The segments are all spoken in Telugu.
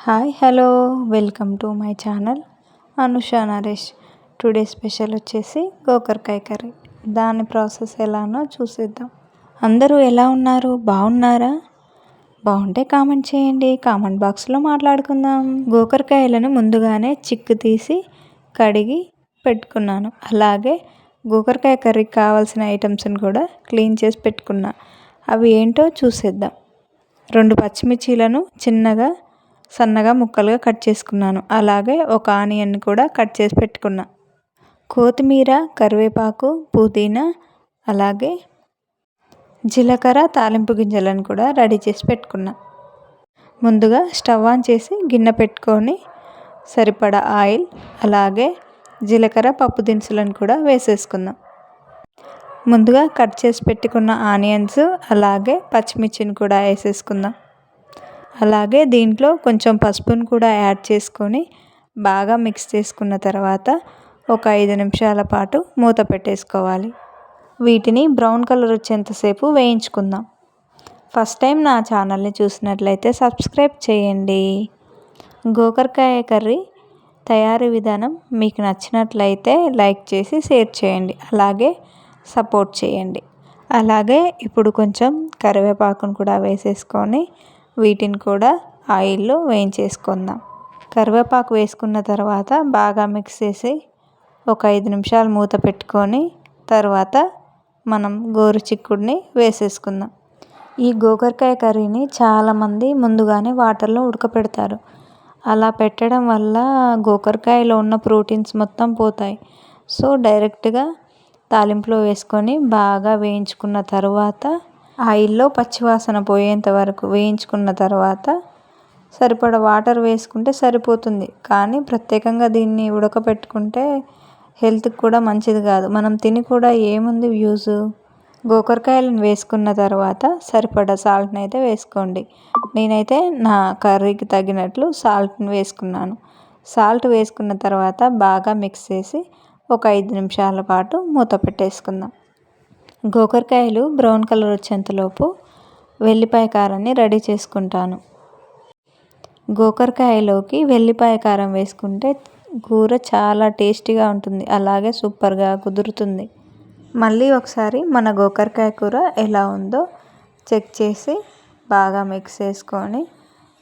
Hi hello welcome to my channel Anusha Naresh. Today special వచ్చేసి గోకరకాయ కర్రీ. దాని ప్రాసెస్ ఎలానో చూసేద్దాం. అందరూ ఎలా ఉన్నారు? బాగున్నారా? బాగుంటే కామెంట్ చేయండి. కామెంట్ బాక్స్లో మాట్లాడుకుందాం. గోకరకాయలను ముందుగానే చిక్కు తీసి కడిగి పెట్టుకున్నాను. అలాగే గోకరకాయ కర్రీకి కావాల్సిన ఐటమ్స్ని కూడా క్లీన్ చేసి పెట్టుకున్నా. అవి ఏంటో చూసేద్దాం. రెండు పచ్చిమిర్చీలను చిన్నగా సన్నగా ముక్కలుగా కట్ చేసుకున్నాను. అలాగే ఒక ఆనియన్ కూడా కట్ చేసి పెట్టుకున్నా. కొత్తిమీర కరివేపాకు పుదీనా అలాగే జీలకర్ర తాలింపు గింజలను కూడా రెడీ చేసి పెట్టుకున్నా. ముందుగా స్టవ్ ఆన్ చేసి గిన్నె పెట్టుకొని సరిపడా ఆయిల్ అలాగే జీలకర్ర పప్పు దినుసులను కూడా వేసేసుకుందాం. ముందుగా కట్ చేసి పెట్టుకున్న ఆనియన్స్ అలాగే పచ్చిమిర్చిని కూడా వేసేసుకుందాం. అలాగే దీంట్లో కొంచెం పసుపును కూడా యాడ్ చేసుకొని బాగా మిక్స్ చేసుకున్న తర్వాత ఒక ఐదు నిమిషాల పాటు మూత పెట్టేసుకోవాలి. వీటిని బ్రౌన్ కలర్ వచ్చేంతసేపు వేయించుకుందాం. ఫస్ట్ టైం నా ఛానల్ని చూసినట్లయితే సబ్స్క్రైబ్ చేయండి. గోకరకాయ కర్రీ తయారీ విధానం మీకు నచ్చినట్లయితే లైక్ చేసి షేర్ చేయండి. అలాగే సపోర్ట్ చేయండి. అలాగే ఇప్పుడు కొంచెం కరివేపాకును కూడా వేసేసుకొని వీటిని కూడా ఆయిల్లో వేయించేసుకుందాం. కరివేపాకు వేసుకున్న తర్వాత బాగా మిక్స్ చేసి ఒక ఐదు నిమిషాలు మూత పెట్టుకొని తర్వాత మనం గోరు చిక్కుడిని వేసేసుకుందాం. ఈ గోకరకాయ కర్రీని చాలామంది ముందుగానే వాటర్లో ఉడకపెడతారు. అలా పెట్టడం వల్ల గోకరకాయలో ఉన్న ప్రోటీన్స్ మొత్తం పోతాయి. సో డైరెక్ట్గా తాలింపులో వేసుకొని బాగా వేయించుకున్న తర్వాత ఆయిల్లో పచ్చివాసన పోయేంత వరకు వేయించుకున్న తర్వాత సరిపడ వాటర్ వేసుకుంటే సరిపోతుంది. కానీ ప్రత్యేకంగా దీన్ని ఉడకపెట్టుకుంటే హెల్త్కి కూడా మంచిది కాదు. మనం తిని కూడా ఏముంది యూజ్ గోకరకాయలను వేసుకున్న తర్వాత సరిపడ సాల్ట్ని అయితే వేసుకోండి. నేనైతే నా కర్రీకి తగినట్లు సాల్ట్ని వేసుకున్నాను. సాల్ట్ వేసుకున్న తర్వాత బాగా మిక్స్ చేసి ఒక ఐదు నిమిషాల పాటు మూత పెట్టేసుకుందాం. గోకరకాయలు బ్రౌన్ కలర్ వచ్చేంతలోపు వెల్లిపాయ కారాన్ని రెడీ చేసుకుంటాను. గోకరకాయలోకి వెల్లిపాయ కారం వేసుకుంటే కూర చాలా టేస్టీగా ఉంటుంది. అలాగే సూపర్గా కుదురుతుంది. మళ్ళీ ఒకసారి మన గోకరకాయ కూర ఎలా ఉందో చెక్ చేసి బాగా మిక్స్ చేసుకొని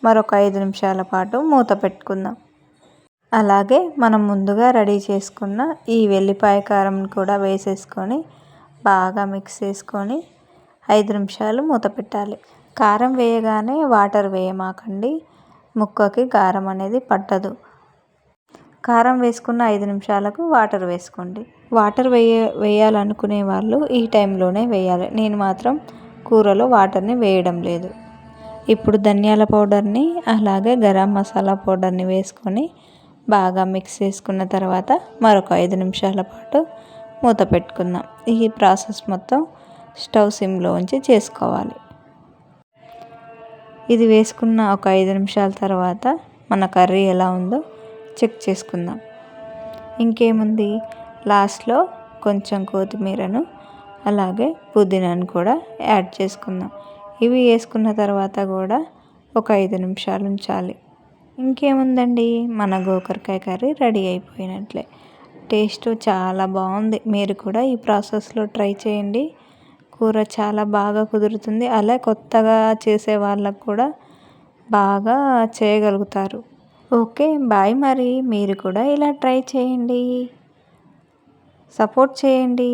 మరొక ఐదు నిమిషాల పాటు మూత పెట్టుకుందాం. అలాగే మనం ముందుగా రెడీ చేసుకున్న ఈ వెల్లిపాయ కారం కూడా వేసేసుకొని బాగా మిక్స్ చేసుకొని ఐదు నిమిషాలు మూత పెట్టాలి. కారం వేయగానే వాటర్ వేయమాకండి. ముక్కకి కారం అనేది పట్టదు. కారం వేసుకున్న ఐదు నిమిషాలకు వాటర్ వేసుకోండి. వాటర్ వేయ వేయాలనుకునే వాళ్ళు ఈ టైంలోనే వేయాలి. నేను మాత్రం కూరలో వాటర్ని వేయడం లేదు. ఇప్పుడు ధనియాల పౌడర్ని అలాగే గరం మసాలా పౌడర్ని వేసుకొని బాగా మిక్స్ చేసుకున్న తర్వాత మరొక ఐదు నిమిషాల పాటు మూత పెట్టుకుందాం ఈ ప్రాసెస్ మొత్తం స్టవ్ సిమ్లో ఉంచి చేసుకోవాలి. ఇది వేసుకున్న ఒక ఐదు నిమిషాల తర్వాత మన కర్రీ ఎలా ఉందో చెక్ చేసుకుందాం. ఇంకేముంది? లాస్ట్లో కొంచెం కొత్తిమీరను అలాగే పుదీనాను కూడా యాడ్ చేసుకుందాం. ఇవి వేసుకున్న తర్వాత కూడా ఒక ఐదు నిమిషాలు ఉంచాలి. ఇంకేముందండి? మన గోకరకాయ కర్రీ రెడీ అయిపోయినట్లే. టేస్ట్ చాలా బాగుంది. మీరు కూడా ఈ ప్రాసెస్లో ట్రై చేయండి. కూర చాలా బాగా కుదురుతుంది. అలా కొత్తగా చేసే వాళ్ళకు కూడా బాగా చేయగలుగుతారు. ఓకే బాయ్ మరి. మీరు కూడా ఇలా ట్రై చేయండి. సపోర్ట్ చేయండి.